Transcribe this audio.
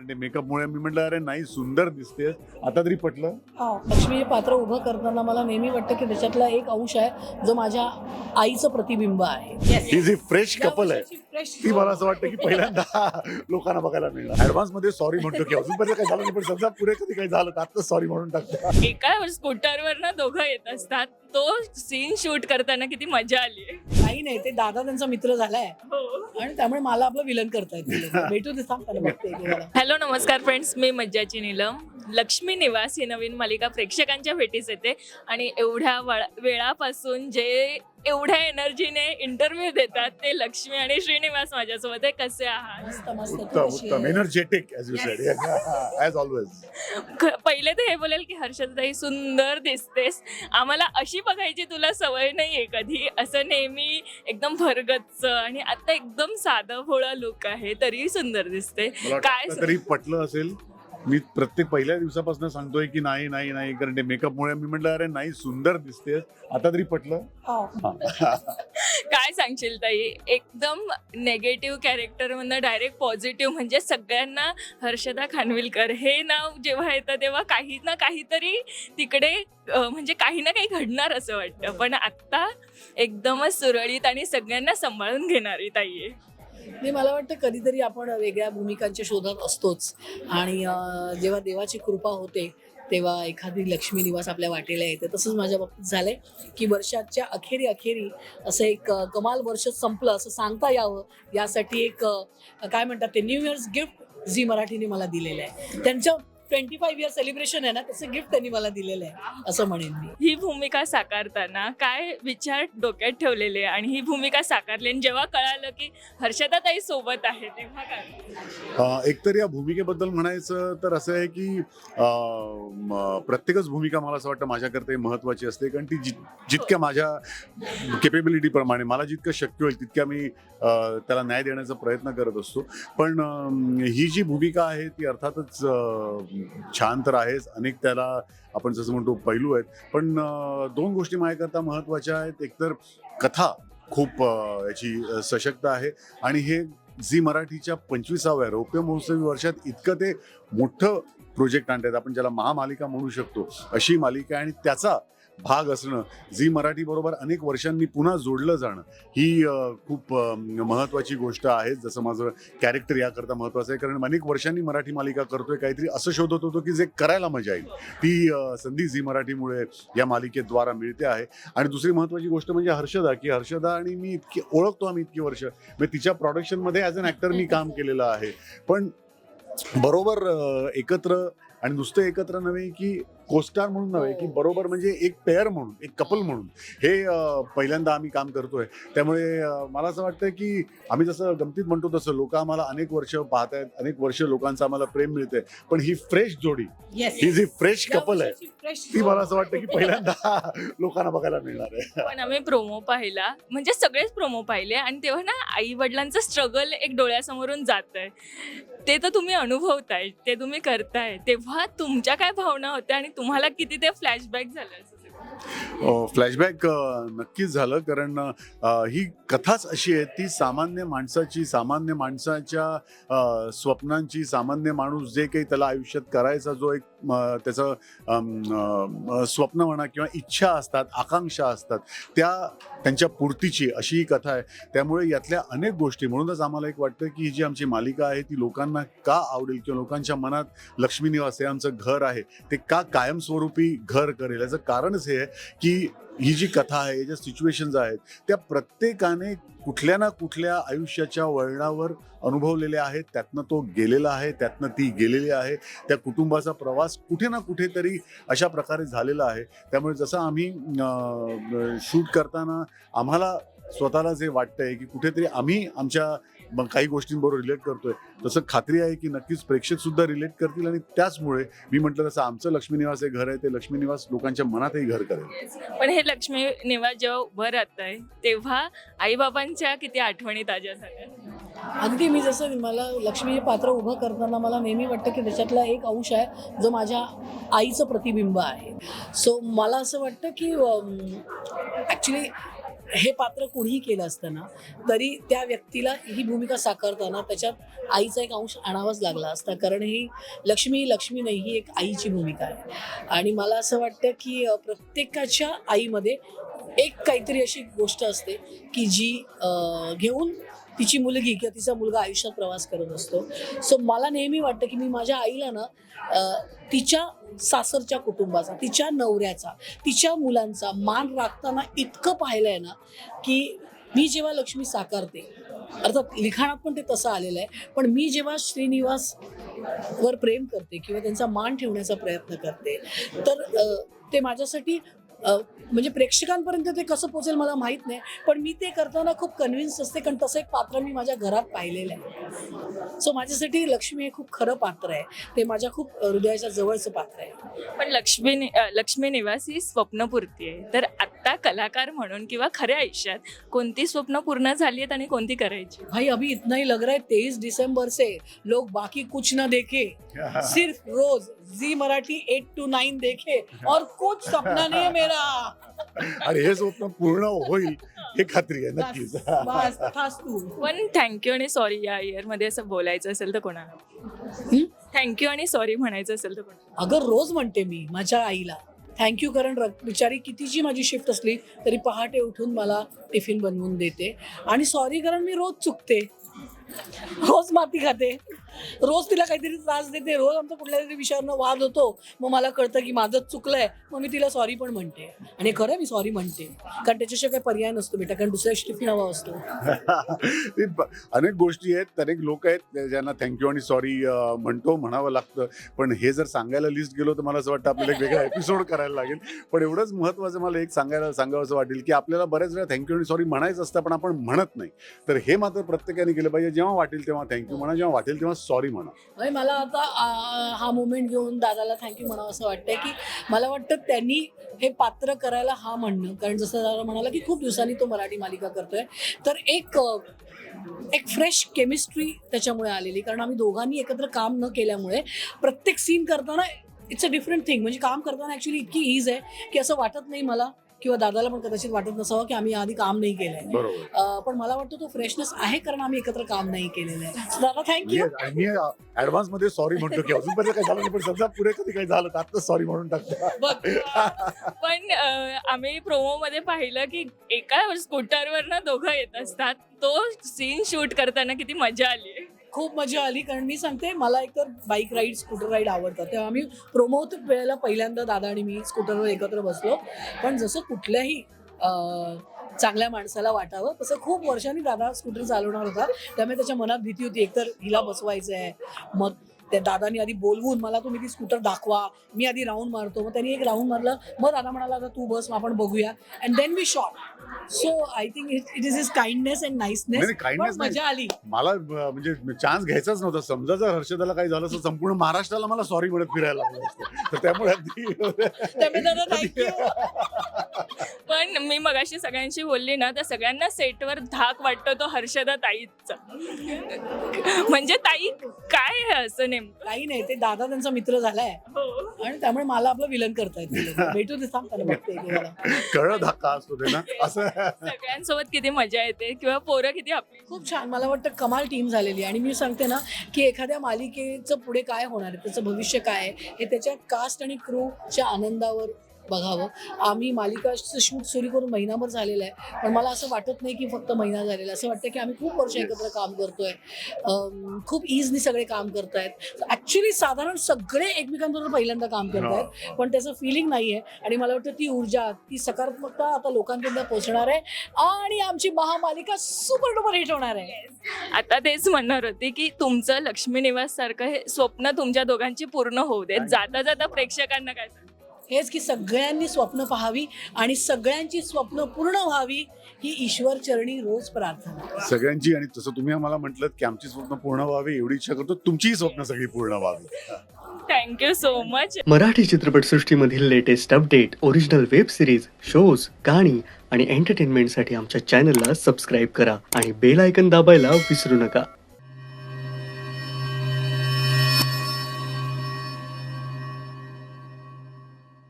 कारण. मेकअपमुळे मी म्हटलं अरे नाही सुंदर दिसते आता तरी पटलं? हा लक्ष्मी हे पात्र उभं करताना मला नेहमी वाटतं की त्याच्यातला एक अंश आहे जो माझ्या आईचं प्रतिबिंब आहे. ही जी फ्रेश कपल आहे. ती मला असं वाटतं की पहिल्यांदा लोकांना बघायला मिळणार. ऍडव्हान्समध्ये सॉरी म्हणतो की अजूनपर्यंत काही झालं नाही पण समजा पुढे कधी काही झालं तर आता सॉरी म्हणून टाकतो. एका स्कूटरवर ना दोघं येत असतात. तो सीन शूट करताना किती मजा आली काही नाही ते दादा त्यांचा मित्र झालाय. आणि त्यामुळे मला आपलं विलन करतायत. भेटू दे सांग त्याला बघते तुम्हाला हॅलो नमस्कार फ्रेंड्स मी मज्जाची नीलम. लक्ष्मी निवास ही नवीन मालिका प्रेक्षकांच्या भेटीस येते. आणि एवढ्या वळा- वेळापासून जे एवढ्या एनर्जीने इंटरव्ह्यू देतात ते लक्ष्मी आणि श्रीनिवास माझ्यासोबत कसे आहात? एनर्जेटिक पहिले तर हे बोलेल की हर्षदताई सुंदर दिसतेस. आम्हाला अशी बघायची तुला सवय नाहीये कधी. असं नेहमी एकदम भरगच्च आणि आता एकदम साधं भोळा लुक आहे तरी सुंदर दिसते. काय तरी पटलं असेल मी प्रत्येक पहिल्या दिवसापासून सांगतोय की नाही नाही नाही कारण. ते मेकअपमुळे मी म्हटलं अरे नाही सुंदर दिसते आता तरी पटलं. हा. काय सांगशील ताई? एकदम नेगेटिव्ह कॅरेक्टर मधनं डायरेक्ट पॉझिटिव्ह म्हणजे सगळ्यांना हर्षदा खानविलकर. हे नाव जेव्हा येतं तेव्हा काही ना काहीतरी तिकडे म्हणजे काही ना काही घडणार असं वाटतं. पण आत्ता एकदमच सुरळीत आणि सगळ्यांना सांभाळून घेणारी ताई आहे. नाही मला वाटतं कधीतरी आपण वेगळ्या भूमिकांच्या शोधात असतोच. आणि जेव्हा देवाची कृपा होते तेव्हा एखादी लक्ष्मी निवास आपल्या वाटेला येते. तसंच माझ्या बाबतीत झालंय की वर्षाच्या अखेरी अखेरी असं एक कमाल वर्ष संपलं असं सांगता यावं. यासाठी एक काय म्हणतात ते न्यू इयर्स गिफ्ट झी मराठीने मला दिलेलं आहे. त्यांचं ट्वेंटी फाईव्ह इयर सेलिब्रेशन आहे ना तसं गिफ्ट त्यांनी मला दिलेलं आहे असं म्हणेन मी. ही भूमिका साकारताना काय विचार डोक्यात ठेवलेले आणि ही भूमिका साकारली? आणि जेव्हा कळालं की हर्षदा ताई सोबत आहे तेव्हा काय? एकतर या भूमिकेबद्दल म्हणायचं तर असं आहे की प्रत्येकच भूमिका मला असं वाटतं माझ्याकरता महत्त्वाची असते. कारण ती जितक्या माझ्या केपेबिलिटीप्रमाणे मला जितकं शक्य होईल तितक्या मी त्याला न्याय देण्याचा प्रयत्न करत असतो. पण ही जी भूमिका आहे ती अर्थातच छान तर आहेच. अनेक त्याला आपण जसं म्हणतो पैलू आहेत. पण दोन गोष्टी माझ्याकरता महत्त्वाच्या आहेत. एकतर कथा खूप याची सशक्त आहे. आणि हे झी मराठीच्या पंचवीसाव्या रौप्य महोत्सवी वर्षात इतकं ते मोठं प्रोजेक्ट आणतात आपण ज्याला महामालिका म्हणू शकतो अशी मालिका आहे. आणि त्याचा भाग असणं झी मराठी बरोबर अनेक वर्षांनी पुन्हा जोडलं जाणं ही खूप महत्त्वाची गोष्ट आहे. जसं माझं कॅरेक्टर याकरता महत्त्वाचं आहे. कारण अनेक वर्षांनी मराठी मालिका करतोय. काहीतरी असं शोधत होतो की जे करायला मजा येईल. ती संधी झी मराठीमुळे या मालिकेद्वारा मिळते आहे. आणि दुसरी महत्त्वाची गोष्ट म्हणजे हर्षदा की हर्षदा आणि मी इतकी ओळखतो आम्ही इतकी वर्ष. म्हणजे तिच्या प्रॉडक्शनमध्ये ॲज अन ॲक्टर मी काम केलेलं आहे. पण बरोबर एकत्र आणि नुसतं एकत्र नव्हे की कोस्टार म्हणून नव्हे की बरोबर म्हणजे एक पेअर म्हणून एक कपल म्हणून. हे पहिल्यांदा आम्ही काम करतोय. त्यामुळे मला असं वाटतं की आम्ही जसं गमतीत म्हणतो तसं लोक आम्हाला अनेक वर्ष पाहत आहेत अनेक वर्ष लोकांचं आम्हाला प्रेम मिळतंय. पण ही फ्रेश जोडी ही जी फ्रेश कपल आहे ती मला असं वाटतं की पहिल्यांदा लोकांना बघायला मिळणार आहे. पण आम्ही प्रोमो पाहिला. म्हणजे सगळेच प्रोमो पाहिले आणि तेव्हा ना आई वडिलांचं स्ट्रगल एक डोळ्यासमोरून जात आहे ते तर तुम्ही अनुभवताय ते तुम्ही करताय. तेव्हा तुमच्या काय भावना होत्या आणि तुम्हाला किती ते फ्लॅशबॅक झालं असं फ्लॅशबॅक हो, नक्कीच झालं. कारण ही कथाच अशी आहे ती सामान्य माणसाची सामान्य माणसाच्या स्वप्नांची सामान्य माणूस जे काही त्याला आयुष्यात करायचा जो एक त्याचं स्वप्न म्हणा किंवा इच्छा असतात आकांक्षा असतात त्या त्यांच्या पूर्तीची अशी ही कथा आहे. त्यामुळे यातल्या अनेक गोष्टी म्हणूनच आम्हाला एक वाटतं की ही जी आमची मालिका आहे ती लोकांना का आवडेल किंवा लोकांच्या मनात लक्ष्मी निवास हे आमचं घर आहे ते का कायमस्वरूपी घर करेल? याचं कारणच हे आहे की ही जी कथा आहे या ज्या सिच्युएशन्स आहेत त्या प्रत्येकाने कुठल्या ना कुठल्या आयुष्याच्या वळणावर अनुभवलेल्या आहेत. त्यातनं तो गेलेला आहे त्यातनं ती गेलेली आहे. त्या कुटुंबाचा प्रवास कुठे ना कुठेतरी अशा प्रकारे झालेला आहे. त्यामुळे जसं आम्ही शूट करताना आम्हाला स्वतःला जे वाटतंय की कुठेतरी आम्ही आमच्या म- काही गोष्टींबरोबर रिलेट करतोय. तसं खात्री आहे की नक्कीच प्रेक्षक सुद्धा रिलेट करतील आणि त्याचमुळे मी म्हटलं तसं आमचं लक्ष्मी निवास हे घर आहे ते लक्ष्मी निवास लोकांच्या मनातही घर करेल. पण हे लक्ष्मी निवास जेव्हा उभं राहत आहे तेव्हा आईबाबांच्या किती आठवणी ताज्या झाल्या? अगदी मी जसं मला लक्ष्मी हे पात्र उभं करताना मला नेहमी वाटतं की त्याच्यातला एक अंश आहे जो माझ्या आईचं प्रतिबिंब आहे. सो मला असं वाटतं की ॲक्च्युली हे पात्र कुणीही केलं असताना तरी त्या व्यक्तीला ही भूमिका साकारताना त्याच्यात आईचा एक अंश आणावाच लागला असता. कारण ही लक्ष्मी लक्ष्मी नाही ही एक आईची भूमिका आहे. आणि मला असं वाटतं की प्रत्येकाच्या आईमध्ये एक काहीतरी अशी गोष्ट असते की जी घेऊन तिची मुलगी किंवा तिचा मुलगा आयुष्यात प्रवास करत असतो. सो मला नेहमी वाटतं की मी माझ्या आईला ना तिच्या सासरच्या कुटुंबाचा तिच्या नवऱ्याचा तिच्या मुलांचा मान राखताना इतकं पाहिलंय ना की मी जेव्हा लक्ष्मी साकारते अर्थात लिखाणात पण ते तसं आलेलं आहे पण मी जेव्हा श्रीनिवास वर प्रेम करते किंवा त्यांचा मान ठेवण्याचा प्रयत्न करते तर ते माझ्यासाठी म्हणजे प्रेक्षकांपर्यंत ते कसं पोचेल मला माहीत नाही पण मी ते करताना खूप कन्व्हिन्स असते कारण तसं एक पात्र मी माझ्या घरात पाहिलेलं आहे. सो माझ्यासाठी लक्ष्मी हे खूप खरं पात्र आहे. ते माझ्या खूप हृदयाच्या जवळचं पात्र आहे. पण लक्ष्मी लक्ष्मी निवास ही स्वप्नपूर्ती आहे. तर आत्ता कलाकार म्हणून किंवा खऱ्या आयुष्यात कोणती स्वप्न पूर्ण झाली आहेत आणि कोणती करायची? भाई अभी इतना ही लग रहा है तेईस दिसंबर से लोग बाकी कुछ न देखे। सिर्फ रोज Zee Marathi eight two nine देखे और कुछ सपना नहीं है मेरा। आणि हे स्वप्न पूर्ण होईल हे खात्री आहे नक्कीच. बस बस खास तू. पण थँक्यू आणि सॉरी या इयरमध्ये असं बोलायचं असेल तर कोणाला? थँक्यू आणि सॉरी म्हणायचं असेल तर कोणाला? अगं रोज म्हणते मी माझ्या आईला थँक्यू कारण र- बिचारी कितीची माझी शिफ्ट असली तरी पहाटे उठून मला टिफिन बनवून देते. आणि सॉरी कारण मी रोज चुकते. रोज माती खाते. रोज तिला काहीतरी त्रास देते. रोज आमचा कुठल्या तरी विषयावरनं वाद होतो. मग मला कळतं की माझंच चुकलंय. मग मी तिला सॉरी पण म्हणते. आणि खरं मी सॉरी म्हणते. कारण त्याच्याशिवाय काही पर्याय नसतो बेटा. कारण दुसऱ्या शिफ्ट हवा असतो. अनेक गोष्टी आहेत. अनेक लोक आहेत ज्यांना थँक्यू आणि सॉरी म्हणतो म्हणावं लागतं. पण हे जर सांगायला लिस्ट गेलो तर मला असं वाटतं आपल्याला एक वेगळा एपिसोड करायला लागेल. पण एवढंच महत्त्वाचं मला एक सांगायला सांगावं असं वाटेल की आपल्याला बऱ्याच वेळा थँक्यू आणि सॉरी म्हणायचं असतं पण आपण म्हणत नाही. तर हे मात्र प्रत्येकाने केलं पाहिजे. जेव्हा वाटेल तेव्हा थँक्यू म्हणा जेव्हा वाटेल तेव्हा सॉरी म्हणा. म्हणजे मला आता आ, हा मोमेंट घेऊन दादाला थँक्यू म्हणावं असं वाटतंय की मला वाटतं त्यांनी हे पात्र करायला हा म्हणणं. कारण जसं दादा म्हणाला की खूप दिवसांनी तो मराठी मालिका करतोय. तर एक अ, एक फ्रेश केमिस्ट्री त्याच्यामुळे आलेली. कारण आम्ही दोघांनी एकत्र काम न केल्यामुळे प्रत्येक सीन करताना इट्स अ डिफरंट थिंग म्हणजे काम करताना ॲक्च्युली इतकी इज आहे की असं वाटत नाही मला. किंवा दादाला पण कदाचित वाटत नसावं की आम्ही आधी काम नाही केलंय. बरोबर. अ, पण मला वाटतं तो फ्रेशनेस आहे कारण आम्ही एकत्र काम नाही केलेलं आहे. दादा थँक्यू मी ऍडव्हान्समध्ये सॉरी म्हणतो की अजूनपर्यंत काही झालं नाही पण समजा पुढे कधी काही झालं तर आता सॉरी म्हणून टाकतो. बघ. पण अ, आम्ही प्रोमो मध्ये पाहिलं की एका स्कूटरवर ना दोघं येत असतात. तो सीन शूट करताना किती मजा आली खूप मजा आली कारण मी सांगते मला एकतर बाईक राईड स्कूटर राईड आवडतात. तेव्हा आम्ही प्रोमो वेळेला पहिल्यांदा दादा आणि मी स्कूटरवर एकत्र बसलो. पण जसं कुठल्याही चांगल्या माणसाला वाटावं तसं खूप वर्षांनी दादा स्कूटर चालवणार होता. त्यामुळे त्याच्या मनात भीती होती एकतर हिला बसवायचं आहे मग त्या दादानी आधी बोलवून मला तुम्ही ती स्कूटर दाखवा मी आधी राऊंड मारतो. मग त्यांनी एक राऊंड मारलं. मग दादा म्हणाला आता तू बस मग आपण बघूया. And then we shot so I think it it is is kindness and niceness पण. मजा आली. मला म्हणजे चान्स घ्यायचाच नव्हता. समजा जर हर्षदाला काही झालं तर संपूर्ण महाराष्ट्राला मला सॉरी म्हणत फिरायला लागलं असतं. तर त्यामुळे त्यामुळे दादा थँक्यू पण मी मगाशी सगळ्यांशी बोलली ना तर सगळ्यांना सेटवर धाक वाटतो तो हर्षदा ताईचा. म्हणजे ताई काय आहे असं नेमकं? काही नाही ते दादा त्यांचा मित्र झालाय. आणि त्यामुळे मला आपलं विलन करतायत भेटू दे सांग त्याला बघते एक वेळेला. कळ धक्का असतो ते ना. असं. सगळ्यांसोबत किती मजा येते किंवा पोरं किती आपली. खूप छान. मला वाटतं कमाल टीम झालेली आहे. आणि मी सांगते ना की एखाद्या मालिकेचं पुढे काय होणार आहे? त्याचं भविष्य काय आहे? हे त्याच्या कास्ट आणि क्रूच्या आनंदावर बघावं. आम्ही मालिकाचं शूट सुरू करून महिनाभर झालेलं आहे. पण मला असं वाटत नाही की फक्त महिना झालेला. असं वाटतं की आम्ही खूप वर्ष एकत्र काम करतोय. खूप इजनी सगळे काम करतायत. ऍक्च्युली साधारण सगळे एकमेकांबरोबर पहिल्यांदा काम करतायत. पण त्याचं फिलिंग नाही आहे आणि मला वाटतं ती ऊर्जा ती सकारात्मकता आता लोकांपर्यंत पोहोचणार आहे. आणि आमची महामालिका सुपर डुपर हिट होणार आहे. आता तेच म्हणणार होते की तुमचं लक्ष्मी निवास सारखं हे स्वप्न तुमच्या दोघांची पूर्ण होऊ देत. जाता जाता प्रेक्षकांना काय? हेच की सगळ्यांनी स्वप्न पाहावी आणि सगळ्यांची स्वप्न पूर्ण व्हावी ही ईश्वर चरणी रोज प्रार्थना सगळ्यांची आणि तसं तुम्ही आम्हाला म्हटलं की आमची स्वप्न पूर्ण व्हावी एवढी इच्छा करतो तुमचीही स्वप्न सगळी पूर्ण व्हावी. Thank you so much Marathi चित्रपटसृष्टीमधील latest update original web series shows गाणी आणि एंटरटेनमेंटसाठी आमच्या चॅनलला सबस्क्राईब करा आणि बेल आयकन दाबायला विसरू नका.